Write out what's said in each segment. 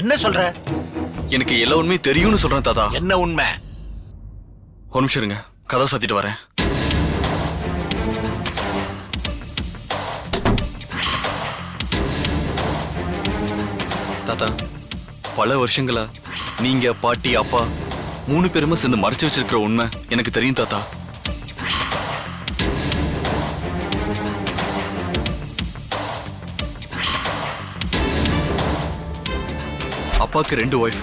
என்ன சொல்ற? எனக்கு எல்லா உண்மையும் தெரியும்னு சொல்றேன் தாத்தா. என்ன உண்மை? ஒரு நிமிஷம் இருங்க. கதை சாத்திட்டு வரேன். தாத்தா பல வருஷங்களா நீங்க பாட்டி அப்பா மூணு பேருமே சேர்ந்து மறைச்சு வச்சிருக்கிற உண்மை எனக்கு தெரியும் தாத்தா. அப்பாவுக்கு ரெண்டு ஒய்ஃப்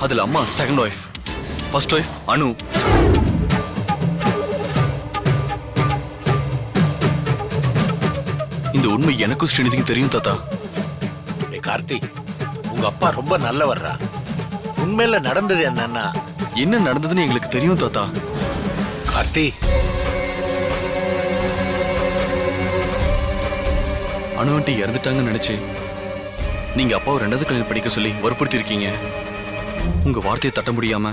அதுல அம்மா second wife first wife Anu. இந்த உண்மை எனக்கும் ஸ்ரீநிதிக்கும் தெரியும் தாத்தா. கார்த்தி உங்க அப்பா ரொம்ப நல்லவர்ரா. உண்மையில நடந்தது என்னன்னா? என்ன நடந்ததுன்னு எங்களுக்கு தெரியும் தாத்தா. கார்த்தி. ஆண்டி இறந்துட்டாங்கன்னு நினைச்சு நீங்க அப்பாவை ரெண்டாவது கல்யாணம் படிக்க சொல்லி வற்புறுத்தி இருக்கீங்க உங்க வார்த்தையை தட்ட முடியாம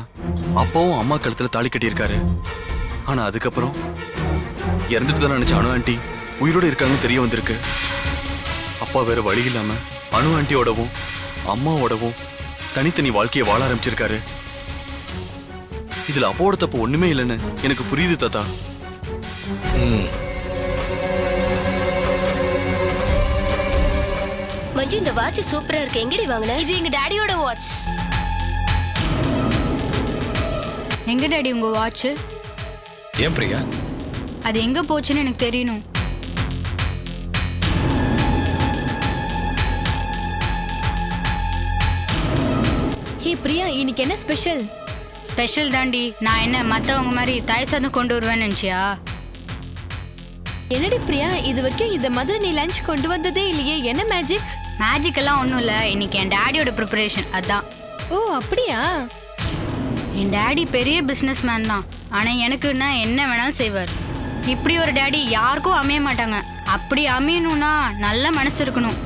அப்பாவும் அம்மா கழுத்துல தாலி கட்டியிருக்காரு. ஆனா அதுக்கப்புறம் இறந்துட்டு தான் நினைச்ச அனு ஆண்டி உயிரோட இருக்காங்கன்னு தெரிய வந்திருக்கு. அப்பா வேற வழி இல்லாம அனு ஆண்டியோடவும் அம்மாவோடவும் தனித்தனி வாழ்க்கையை வாழ ஆரம்பிச்சிருக்காரு. இதுல அப்பாவோட தப்பு ஒண்ணுமே இல்லைன்னு எனக்கு புரியுது தாத்தா. ம், மஞ்சு இந்த வாட்ச் சூப்பரா இருக்கு. எங்கடி வாங்கின? இது எங்க டாடியோட வாட்ச் எங்க டாடி உங்க வாட்ச் ஏன் பிரியா? அது எங்க போச்சுன்னு எனக்கு தெரியணும். ஹே பிரியா இன்னைக்கு என்ன ஸ்பெஷல் ஸ்பெஷல் தாண்டி நான் என்ன மத்தவங்க மாதிரி தயிர் சாதம் கொண்டு வருவேன்னு நினைச்சியா? என்னடி பிரியா இது வரைக்கும் இந்த மாதிரி நீ லஞ்ச் கொண்டு வந்ததே இல்லையே என்ன மேஜிக் மேஜிக் எல்லாம் ஒன்றும் இல்லை. இன்னைக்கு என் டாடியோட ப்ரிப்பரேஷன் அதான். ஓ அப்படியா? என் டாடி பெரிய பிஸ்னஸ் மேன் தான். ஆனால் எனக்குன்னா என்ன வேணாலும் செய்வார். இப்படி ஒரு டாடி யாருக்கும் அமைய மாட்டாங்க. அப்படி அமையணும்னா நல்ல மனசு இருக்கணும்.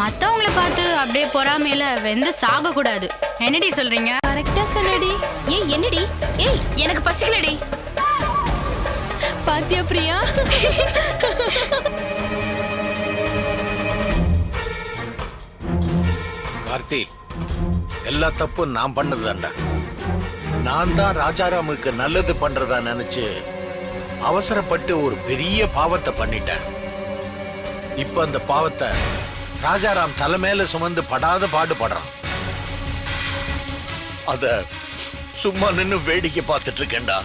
மற்றவங்கள பார்த்து அப்படியே பொறாமையில வெந்து சாகக்கூடாது. என்னடி சொல்றீங்க? கரெக்டா சொன்னடி. ஏய் என்னடி? ஏய் எனக்கு பசிக்கலடி. பாத்தியா பிரியா? கார்த்தி எல்லா தப்பும் நான் பண்ணதுதான்டா. நான் தான் ராஜாராமுக்கு நல்லது பண்றதா நினைச்சு அவசரப்பட்டு ஒரு பெரிய பாவத்தை பண்ணிட்டேன். இப்ப அந்த பாவத்தை ராஜாராம் தலை மேல சுமந்து படாத பாடுபடுறான் அத சும்மா நின்னு வேடிக்கை பார்த்துட்டு இருக்கேன்டா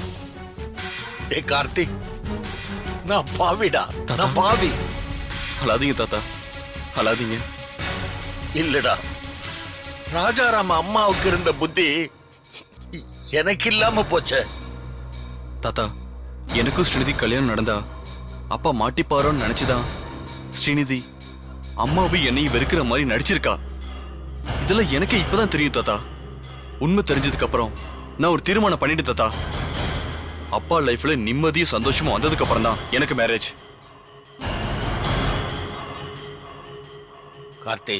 டே கார்த்தி நான் பாவிடா நான் பாவி. அழாதீங்க தாத்தா. அழாதீங்க. இல்லடா. ராஜாராம் அம்மாவுக்கு இருந்த புத்தி எனக்கு இல்லாம போச்சே. தாத்தா எனக்கும் ஸ்ரீநிதி கல்யாணம் நடந்தா அப்பா மாட்டிப்பாரோன்னு நினைச்சுதான் ஸ்ரீநிதி அம்மாவை என்னையும் வெறுக்கிற மாதிரி நடிச்சிருக்கா. இதெல்லாம் எனக்கே இப்பதான் தெரியும் தாத்தா. உண்மை தெரிஞ்சதுக்கு அப்புறம் நான் ஒரு தீர்மானம் பண்ணிட்டேன் தாத்தா. அப்பா லைஃப்ல நிம்மதியும் சந்தோஷமும் வந்ததுக்கு அப்புறம் தான் எனக்கு மேரேஜ் கார்த்தி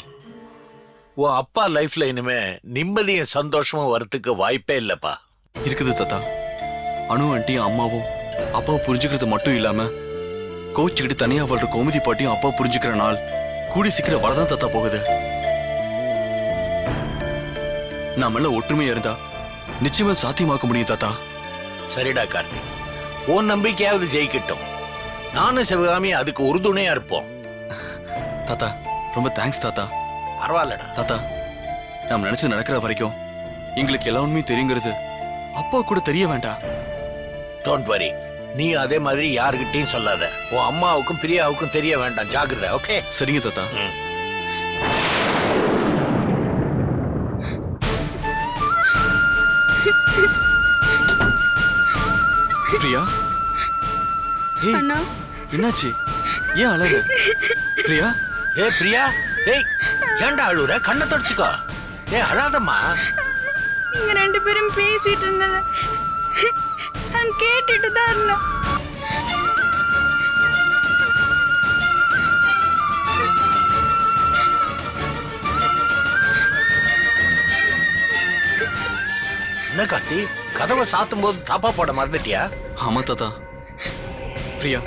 உன் அப்பா லைஃப்ல இனிமே நிம்மதியும் சந்தோஷமும் வரத்துக்கு வாய்ப்பே இல்லப்பா. இருக்குது தாத்தா. அனு ஆண்டியும் அம்மாவும் அப்பாவை புரிஞ்சுக்கிறது மட்டும் இல்லாம கோச்சுக்கிட்டு தனியா வாழ்ற கோமதி பாட்டியும் அப்பா புரிஞ்சுக்கிற நாள் கூடி சீக்கிரம் வரதான் தாத்தா போகுது. நாம எல்லாம் ஒற்றுமையா இருந்தா நிச்சயமா சாத்தியமாக்க முடியும் தாத்தா. சரிடா கார்த்தி. உன் நம்பிக்கையாவது ஜெயிக்கட்டும். நானும் சிவகாமி அதுக்கு உறுதுணையா இருப்போம். தாத்தா ரொம்ப தேங்க்ஸ் தாத்தா. பரவாயில்லடா. தாத்தா நாம நினைச்சது நடக்கிற வரைக்கும் எங்களுக்கு எல்லா உண்மையும் தெரியுங்கிறது அப்பா கூட தெரிய வேண்டாம் டோன்ட் வரி நீ அதே மாதிரி யாருகிட்டயும் சொல்லாத. உன் அம்மாவுக்கும் பிரியாவுக்கும் தெரிய வேண்டாம். ஜாக்கிரதை ஓகே சரிங்க தாத்தா. பிரியா? ஏய் என்னாச்சு? ஏன் அழக பிரியா? ஏ பிரியா? ஏய் ஏன்டா அழுவுற? கண்ணை தொடச்சுக்கோ. ஏய் அழாதம்மா. நீங்க ரெண்டு பேரும் பேசிட்டு இருந்தத. நான் கேட்டுட்டு தான் இருந்தேன். என்ன கார்த்தி? கதவை சாத்தும் போது தாப்பா போட மறந்துட்டியா? ஆமா தாத்தா. பிரியா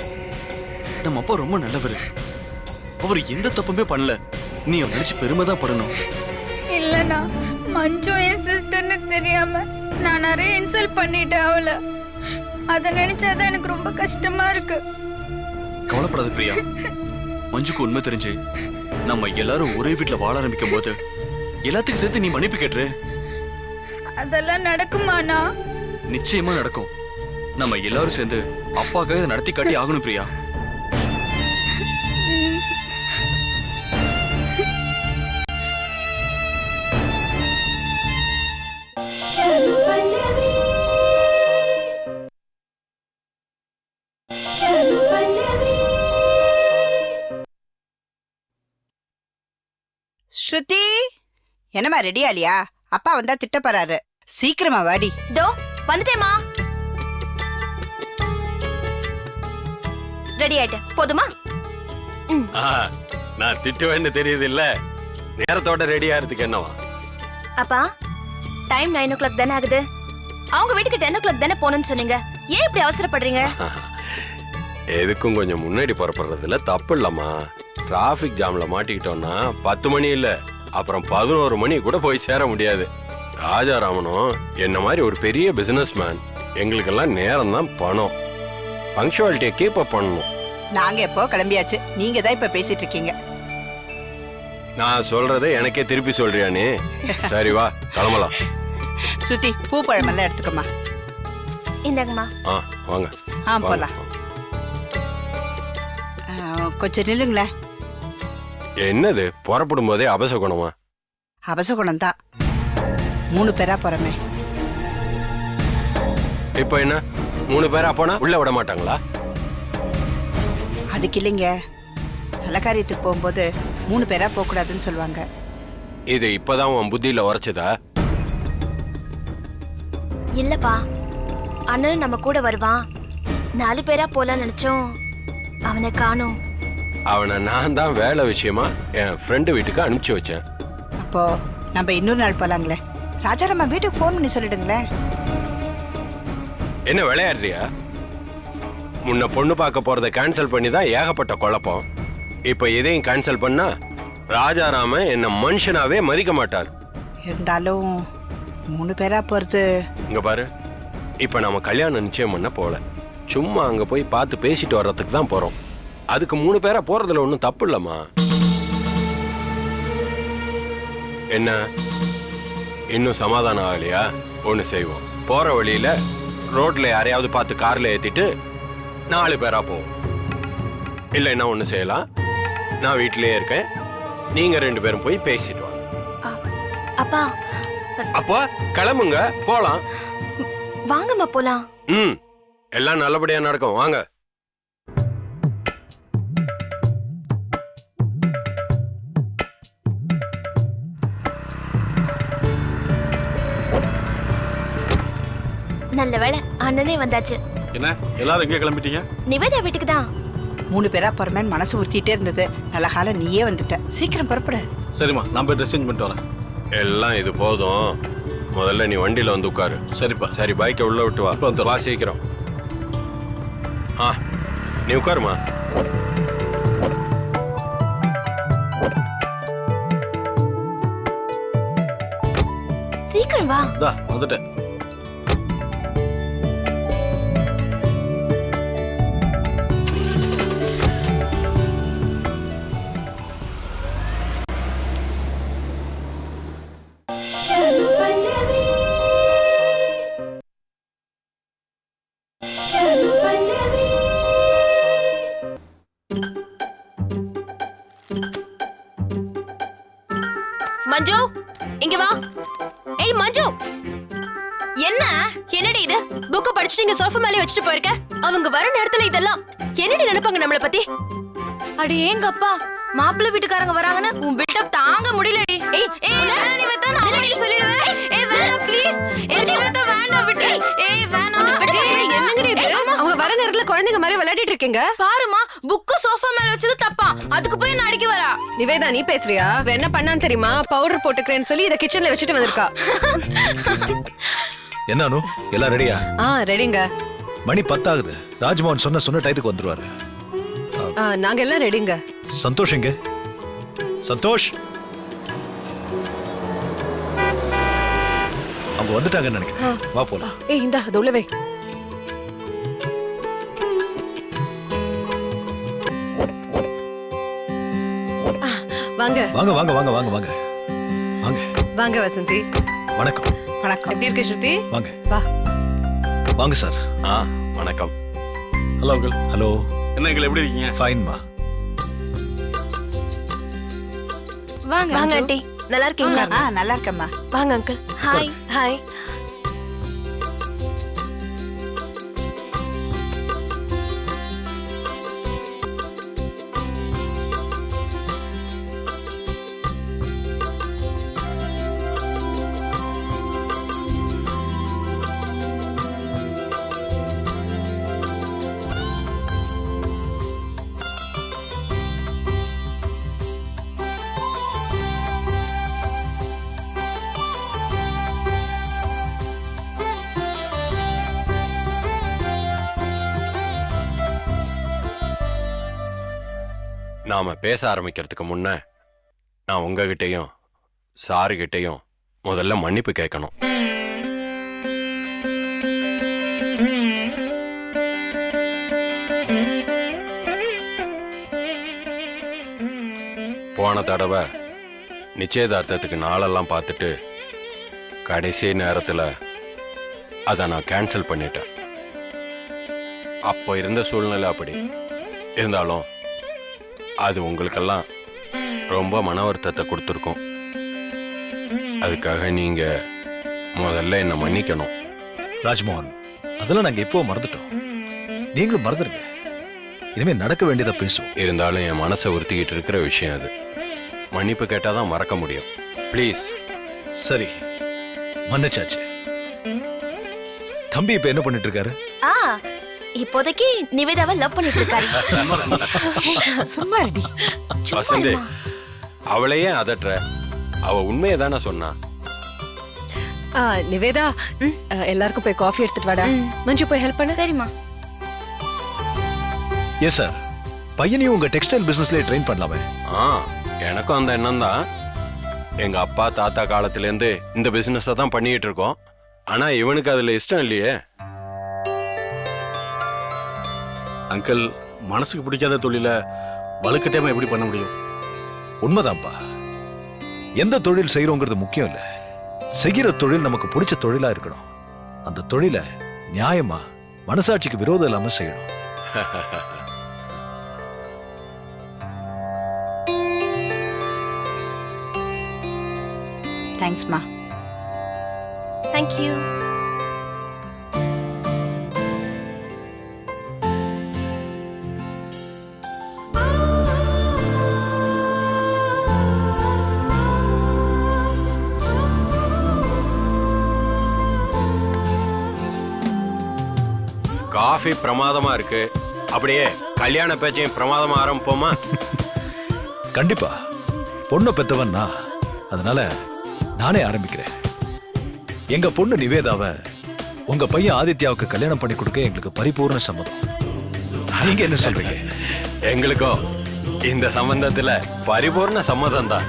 நம்ம அப்பா ரொம்ப நல்லவர். அவர் எந்த தப்புமே பண்ணல. நீ அவரை நினைச்சு பெருமை தான் படணும். இல்ல இல்லைண்ணா மஞ்சு என் சிஸ்டர்னு தெரியாம நான் நிறைய இன்சல்ட் பண்ணிட்டேன் அவளை. அதை நினைச்சாதான் எனக்கு ரொம்ப கஷ்டமா இருக்கு. கவலைப்படாத பிரியா. மஞ்சுக்கு உண்மை தெரிஞ்சு நம்ம எல்லாரும் ஒரே வீட்ல வாழ ஆரம்பிக்கும் போது எல்லாத்துக்கும் சேர்த்து நீ மன்னிப்பு கேட்டுரு. அதெல்லாம் நடக்குமாண்ணா? நிச்சயமா நடக்கும். நம்ம எல்லாரும் சேர்ந்து அப்பாக்காக இதை நடத்தி காட்டி ஆகணும் பிரியா. ஸ்ருதி என்னம்மா ரெடி ஆலியா அப்பா வந்தா திட்ட போறாரு. சீக்கிரமா வாடி. தோ வந்துட்டேமா ரெடி ஆயிட்டேன் போதுமா? ஆ, நான் திட்டுவேன்னு தெரியுது இல்ல நேரத்தோட ரெடி ஆகிறதுக்கு என்னவா? அப்பா டைம் நைன் ஓ கிளாக் தானே ஆகுது. அவங்க வீட்டுக்கு டென் ஓ கிளாக் தானே போகணும்னு சொன்னீங்க. ஏன் இப்படி அவசரப்படுறீங்க? எதுக்கும் கொஞ்சம் முன்னாடி புறப்படுறதுல தப்பு இல்லம்மா. டிராஃபிக் ஜாம்ல மாட்டிக்கிட்டோம்னா பத்து மணி இல்ல அப்புறம் பதினோரு மணி கூட போய் சேர முடியாது. ராஜாராமனும் என்ன மாதிரி ஒரு பெரிய பிசினஸ் மேன் எங்களுக்கெல்லாம் நேரம் தான் பணம் பங்க்சுவாலிட்டியை கீப் அப் பண்ணணும். நாங்க எப்போ கிளம்பியாச்சு? நீங்க தான் இப்ப பேசிட்டு இருக்கீங்க. நான் சொல்றதை எனக்கே திருப்பி சொல்றியா நீ? சரி வா கிளம்பலாம். ஸ்ருதி பூ பழமெல்லாம் எடுத்துக்கோமா இந்தாங்கம்மா. ஆ வாங்க. ஆ. போலாம். ஆ, கொஞ்சம் நில்லுங்களேன். என்னது? புறப்படும் போதே அபசகுணமா அவசகுணம் தான் மூணு பேரா போறமே. இப்போ என்ன? மூணு பேரா போனா உள்ள விட மாட்டாங்களா? அதுக்கு இல்லைங்க. நல்ல காரியத்துக்கு போகும்போது மூணு பேரா போக கூடாதுன்னு சொல்லுவாங்க. இது இப்பதான் உன் புத்தியில உரைச்சதா? இல்லப்பா. அண்ணனும் நம்ம கூட வருவான். நாலு பேரா போலாம் நினைச்சோம். அவனை காணோம். அவனை நான் தான் வேலை விஷயமா என் ஃப்ரெண்டு வீட்டுக்கு அனுப்பிச்சு வச்சேன். அப்போ நம்ம இன்னொரு நாள் போலாங்களே? ராஜாராமா வீட்டுக்கு ஃபோன் பண்ணி சொல்லிடுங்களேன். என்ன விளையாடுறியா? முன்ன பொண்ணு பார்க்க போறதை கேன்சல் பண்ணி தான் ஏகப்பட்ட குழப்பம். இப்போ இதையும் கேன்சல் பண்ணா ராஜாராமன் என்ன மனுஷனாவே மதிக்க மாட்டார். இருந்தாலும் மூணு பேரா போறது. இங்க பாரு. இப்போ நம்ம கல்யாணம் நிச்சயம் பண்ண போல. சும்மா அங்க போய் பார்த்து பேசிட்டு வர்றதுக்கு தான் போறோம். அதுக்கு மூணு பேரா போறதுல ஒன்றும் தப்பு இல்லம்மா. என்ன? இன்னும் சமாதானம் ஆகலையா? ஒன்று செய்வோம். போற வழியில ரோட்ல யாரையாவது பார்த்து கார்ல ஏத்திட்டு நாலு பேரா போவோம். இல்லைன்னா ஒன்று செய்யலாம். நான் வீட்டிலேயே இருக்கேன். நீங்க ரெண்டு பேரும் போய் பேசிட்டு வாங்க. அப்பா அப்போ கிளம்புங்க. போலாம். வாங்கம்மா போலாம். ம். எல்லாம் நல்லபடியா நடக்கும். வாங்க. நல்ல வேளை அண்ணனே வந்தாச்சு. என்ன? எல்லாரும் எங்கே கிளம்பிட்டீங்க? நிவேதா வீட்டுக்கு தான். மூணு பேரா போறமேன்னு மனசு உறுத்திட்டே இருந்தது. நல்ல காலம் நீயே வந்துட்ட. சீக்கிரம் புறப்படு. சரிம்மா நான் போய் ட்ரெஸ் சேஞ்ச் பண்ணிட்டு வரேன். எல்லாம் இது போதும். முதல்ல நீ வண்டியில வந்து உட்காரு. சரிப்பா. சரி பைக்கை உள்ள விட்டு வா. வந்துடுறேன். வா சீக்கிரம். ஆ நீ உட்காருமா சீக்கிரம் வா. இதா வந்துட்டேன். அடி ஏங்க அப்பா மாப்பிள்ளை வீட்டுக்காரங்க வராங்கன்னு உன் பில்டப் தாங்க முடியலடி. ஏய், வேணாம் நீ வேணா நான் அவங்கள்ட்ட சொல்லிடுவேன். ஏய் வேணாம் ப்ளீஸ் ஏய் நீ வேணா வேண்டாம் விட்டு. ஏய். வேணாம். என்னங்கடி இது? அவங்க வர நேரத்துல குழந்தைங்க மாதிரி விளையாடிட்டு இருக்கீங்க? பாருமா புக்கு சோஃபா மேல வச்சது தப்பா. அதுக்கு போய் நான் அடிக்க வரா? நிவேதா நீ பேசுறியா? இவ என்ன பண்ணான்னு தெரியுமா? பவுடர் போட்டுக்கிறேன்னு சொல்லி இத கிச்சன்ல வச்சுட்டு வந்திருக்கா. என்ன அனு? எல்லாம் ரெடியா ஆ ரெடிங்க மணி பத்தாகுது. ராஜ்மோகன் சொன்ன சொன்ன டயத்துக்கு வந்துருவாரு. நாங்க எல்லாம் ரெடிங்க சந்தோஷ் எங்க சந்தோஷ். அவங்க வந்துட்டாங்கன்னு நினைக்கிறேன். வா போலாம். ஏய் இந்தா அது உள்ளவே. வாங்க. வாங்க வாங்க வாங்க வாங்க வாங்க. வாங்க. வாங்க வசந்தி. வணக்கம். வணக்கம். எப்படி இருக்க ஸ்ருதி? வாங்க. வா. வாங்க சார். ஆ வணக்கம். ஹலோ அங்கிள் ஹலோ என்ன அங்கிள் எப்படி இருக்கீங்க? ஃபைன்மா வாங்க வாங்க. ஆண்டி. நல்லா இருக்கீங்களா? ஆ நல்லா இருக்கம்மா வாங்க அங்கிள் ஹாய் ஹாய் நாம் பேச ஆரம்பிக்கிறதுக்கு முன்ன நான் உங்ககிட்டையும் சாருக்கிட்டையும் முதல்ல மன்னிப்பு கேட்கணும். போன தடவை நிச்சயதார்த்தத்துக்கு நாளெல்லாம் பார்த்துட்டு கடைசி நேரத்தில் அதை நான் கேன்சல் பண்ணிட்டேன். அப்போ இருந்த சூழ்நிலை அப்படி. இருந்தாலும் அது உங்களுக்கெல்லாம் ரொம்ப மன வருத்தத்தை கொடுத்துருக்கோம். அதுக்காக நீங்க முதல்ல என்னை மன்னிக்கணும். ராஜ்மோகன் அதெல்லாம் நாங்க எப்போ மறந்துட்டோம். நீங்களும் மறந்துருங்க. இனிமே நடக்க வேண்டியதை பேசுவோம். இருந்தாலும் என் மனசை உறுத்திக்கிட்டு இருக்கிற விஷயம் அது. மன்னிப்பு கேட்டால் தான் மறக்க முடியும். ப்ளீஸ் சரி. மன்னிச்சாச்சு. தம்பி இப்ப என்ன பண்ணிட்டு இருக்காரு? ஆ இப்போதைக்கு நிவேதாவை லவ் பண்ணிட்டு இருக்காரு சும்மா ரெடி வசந்தி அவளையே அதட்டுற? அவ உண்மையை தானே சொன்னா. ஆ, நிவேதா எல்லாருக்கும் போய் காஃபி எடுத்துட்டு வாடா. மஞ்சு போய் ஹெல்ப் பண்ணு. சரிம்மா. எஸ் சார் பையனையும் உங்க டெக்ஸ்டைல் பிசினஸ்லயே ட்ரெயின் பண்ணலாமே. ஆ எனக்கும் அந்த எண்ணம் தான். எங்க அப்பா தாத்தா காலத்துலேருந்து இந்த பிசினஸை தான் பண்ணிக்கிட்டு இருக்கோம். ஆனா இவனுக்கு அதுல இஷ்டம் இல்லையே. அங்கிள் மனசுக்கு பிடிக்காத தொழிலை வலுக்கட்டாயமா எப்படி பண்ண முடியும்? உண்மைதான்ப்பா எந்த தொழில் செய்யறோங்கிறது முக்கியம் இல்ல. செய்கிற தொழில் நமக்கு பிடிச்ச தொழிலா இருக்கணும். அந்த தொழிலை நியாயமா மனசாட்சிக்கு விரோதம் இல்லாம செய்யணும். தேங்க்ஸ்மா தேங்க்யூ காஃபி பிரமாதமா இருக்கு. அப்படியே கல்யாண பேச்சையும் பிரமாதமா ஆரம்பிப்போமா? கண்டிப்பா. பொண்ணை பெத்தவன் நான். அதனால நானே ஆரம்பிக்கிறேன். எங்க பொண்ணு நிவேதாவை உங்க பையன் ஆதித்யாவுக்கு கல்யாணம் பண்ணி கொடுக்க எங்களுக்கு பரிபூர்ண சம்மதம். நீங்க என்ன சொல்றீங்க? எங்களுக்கும் இந்த சம்பந்தத்துல பரிபூர்ண சம்மதம் தான்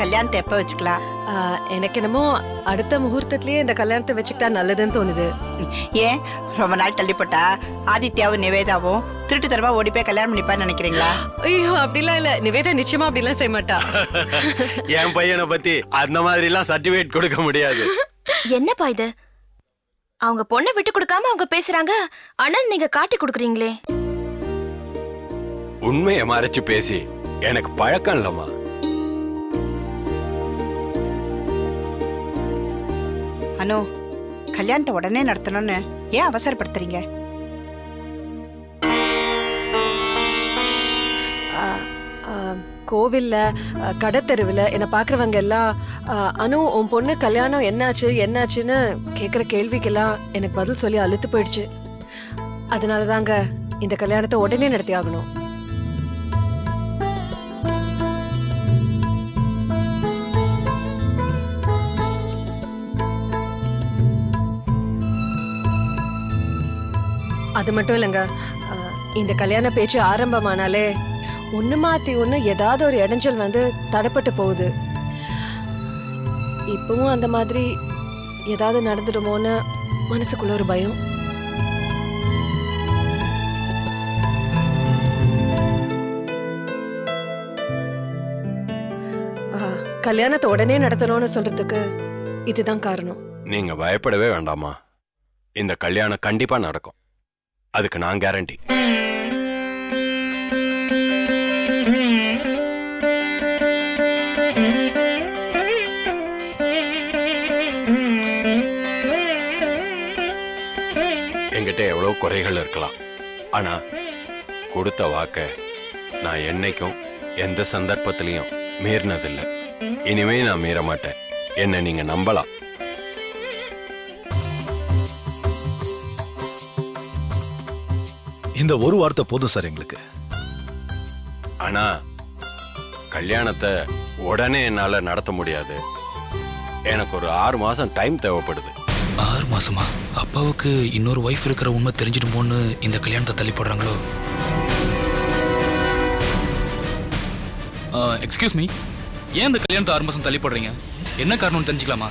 கல்யாணத்தை எப்ப வச்சுக்கலாம்? எனக்கு என்னமோ அடுத்த முகூர்த்தத்திலேயே இந்த கல்யாணத்தை வச்சுக்கிட்டா நல்லதுன்னு தோணுது. ஏன்? ரொம்ப நாள் தள்ளிப்பட்டா? ஆதித்யாவும் நிவேதாவும் திருட்டுத்தரமா ஓடி போய் கல்யாணம் பண்ணிப்பான்னு நினைக்கிறீங்களா? ஐயோ அப்படிலாம் இல்ல. நிவேதா நிச்சயமா அப்படிலாம் செய்ய மாட்டா. என் பையனை பத்தி அந்த மாதிரி எல்லாம் சர்டிபிகேட் கொடுக்க முடியாது. என்னப்பா இது? அவங்க பொண்ணை விட்டு கொடுக்காம அவங்க பேசுறாங்க. ஆனா நீங்க காட்டி கொடுக்குறீங்களே. உண்மையை மறைச்சு பேசி எனக்கு பழக்கம் இல்லம்மா. அனு கல்யாணத்தை உடனே நடத்தணும்னு ஏன் அவசரப்படுத்துறீங்க? கோவிலில் கடத்தெருவில் என்னை பார்க்குறவங்க எல்லாம் அனு உன் பொண்ணு கல்யாணம் என்னாச்சு என்னாச்சுன்னு கேட்குற கேள்விக்கெல்லாம் எனக்கு பதில் சொல்லி அழுத்து போயிடுச்சு. அதனால தாங்க இந்த கல்யாணத்தை உடனே நடத்தி ஆகணும் அது மட்டும் இல்லைங்க. இந்த கல்யாண பேச்சு ஆரம்பமானாலே ஒன்று மாற்றி ஒன்று ஏதாவது ஒரு இடைஞ்சல் வந்து தடைப்பட்டு போகுது. இப்பவும் அந்த மாதிரி ஏதாவது நடந்துடுமோன்னு மனசுக்குள்ள ஒரு பயம். கல்யாணத்தை உடனே நடத்தணும்னு சொல்றதுக்கு இதுதான் காரணம். நீங்க பயப்படவே வேண்டாமா இந்த கல்யாணம் கண்டிப்பா நடக்கும். அதுக்கு நான் கேரண்டி என்கிட்ட எவ்வளவு குறைகள் இருக்கலாம். ஆனா கொடுத்த வாக்க நான் என்னைக்கும் எந்த சந்தர்ப்பத்திலையும் மீறினதில்லை. இனிமே நான் மீற மாட்டேன் என்ன நீங்க நம்பலாம். இந்த ஒரு வார்த்தை போதும் சார் எங்களுக்கு. ஆனா கல்யாணத்தை உடனே என்னால நடத்த முடியாது. எனக்கு ஒரு ஆறு மாசம் டைம் தேவைப்படுது. ஆறு மாசமா? அப்பாவுக்கு இன்னொரு ஒய்ஃப் இருக்கிற உண்மை தெரிஞ்சிடுமோன்னு இந்த கல்யாணத்தை தள்ளி போடுறாங்களோ? எக்ஸ்கியூஸ் மீ ஏன் இந்த கல்யாணத்தை ஆறு மாசம் தள்ளி போடுறீங்க? என்ன காரணம்னு தெரிஞ்சுக்கலாமா?